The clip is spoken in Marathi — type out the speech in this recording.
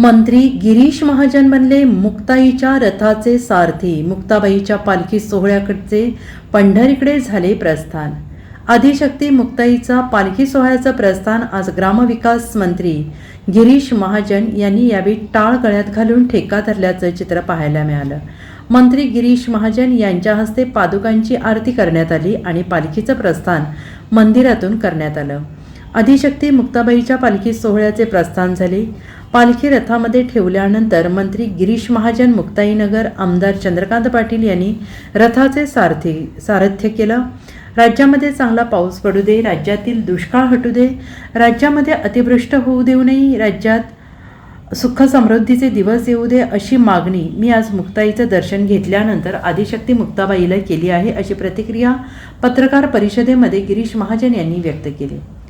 मंत्री गिरीश महाजन बनले मुक्ताईच्या रथाचे सारथी. मुक्ताबाईच्या पालखी सोहळ्याकडचे पंढरीकडे झाले प्रस्थान. आदिशक्ती मुक्ताईचा पालखी सोहळ्याचं प्रस्थान आज ग्रामविकास मंत्री गिरीश महाजन यांनी यावेळी टाळ गळ्यात घालून ठेका धरल्याचं चित्र पाहायला मिळालं. मंत्री गिरीश महाजन यांच्या हस्ते पादुकांची आरती करण्यात आली आणि पालखीचं प्रस्थान मंदिरातून करण्यात आलं. अधिशक्ती मुक्ताबाईच्या पालखी सोहळ्याचे प्रस्थान झाले. पालखी रथामध्ये ठेवल्यानंतर मंत्री गिरीश महाजन मुक्ताईनगर आमदार चंद्रकांत पाटील यांनी रथाचे सारथी सारथ्य केलं. राज्यामध्ये चांगला पाऊस पडू दे राज्यातील दुष्काळ हटू दे राज्यामध्ये अतिवृष्ट होऊ देऊ नये राज्यात सुख समृद्धीचे दिवस येऊ दे अशी मागणी मी आज मुक्ताईचं दर्शन घेतल्यानंतर आदिशक्ती मुक्ताबाईला केली आहे अशी प्रतिक्रिया पत्रकार परिषदेमध्ये गिरीश महाजन यांनी व्यक्त केली.